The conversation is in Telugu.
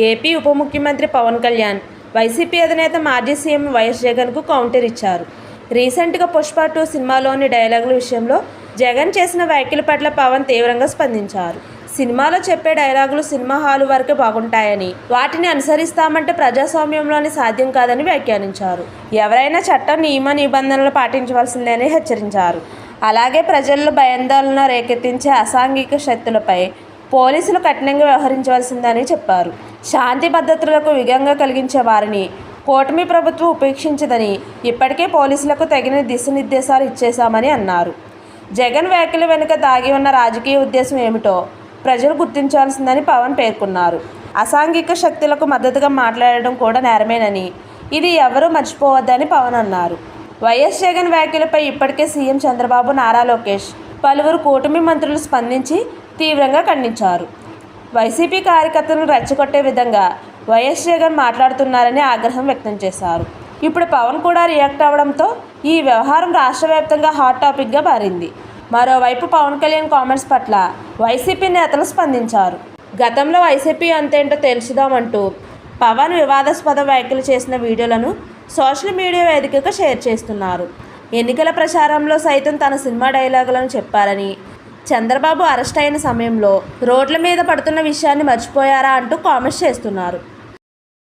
ఏపీ ఉప ముఖ్యమంత్రి పవన్ కళ్యాణ్ వైసీపీ అధినేత మాజీ సీఎం వైఎస్ జగన్కు కౌంటర్ ఇచ్చారు. రీసెంట్గా పుష్ప టూ సినిమాలోని డైలాగుల విషయంలో జగన్ చేసిన వ్యాఖ్యల పట్ల పవన్ తీవ్రంగా స్పందించారు. సినిమాలో చెప్పే డైలాగులు సినిమా హాలు వరకే బాగుంటాయని వాటిని అనుసరిస్తామంటే ప్రజాస్వామ్యంలోని సాధ్యం కాదని వ్యాఖ్యానించారు. ఎవరైనా చట్టం నియమ నిబంధనలు పాటించవలసిందని హెచ్చరించారు. అలాగే ప్రజల్లో భయాందోళన రేకెత్తించే అసాంఘిక శక్తులపై పోలీసులు కఠినంగా వ్యవహరించవలసిందని చెప్పారు. శాంతి భద్రతలకు విఘంగా కలిగించే వారిని కూటమి ప్రభుత్వం ఉపేక్షించదని ఇప్పటికే పోలీసులకు తగిన దిశానిర్దేశాలు ఇచ్చేశామని అన్నారు. జగన్ వ్యాఖ్యల వెనుక దాగి ఉన్న రాజకీయ ఉద్దేశం ఏమిటో ప్రజలు గుర్తించాల్సిందని పవన్ పేర్కొన్నారు. అసాంఘిక శక్తులకు మద్దతుగా మాట్లాడడం కూడా నేరమేనని ఇది ఎవరూ మర్చిపోవద్దని పవన్ అన్నారు. వైఎస్ జగన్ వ్యాఖ్యలపై ఇప్పటికే సీఎం చంద్రబాబు నారా లోకేష్ పలువురు కూటమి మంత్రులు స్పందించి తీవ్రంగా ఖండించారు. వైసీపీ కార్యకర్తలను రెచ్చగొట్టే విధంగా వైఎస్ జగన్ మాట్లాడుతున్నారని ఆగ్రహం వ్యక్తం చేశారు. ఇప్పుడు పవన్ కూడా రియాక్ట్ అవడంతో ఈ వ్యవహారం రాష్ట్ర వ్యాప్తంగా హాట్ టాపిక్గా మారింది. మరోవైపు పవన్ కళ్యాణ్ కామెంట్స్ పట్ల వైసీపీ నేతలు స్పందించారు. గతంలో వైసీపీ అంతేంటో తెలుసుదామంటూ పవన్ వివాదాస్పద వ్యాఖ్యలు చేసిన వీడియోలను సోషల్ మీడియా వేదికగా షేర్ చేస్తున్నారు. ఎన్నికల ప్రచారంలో సైతం తన సినిమా డైలాగులను చెప్పారని చంద్రబాబు అరెస్ట్ అయిన సమయంలో రోడ్ల మీద పడుతున్న విషయాన్ని మర్చిపోయారా అంటూ కామెంట్స్ చేస్తున్నారు.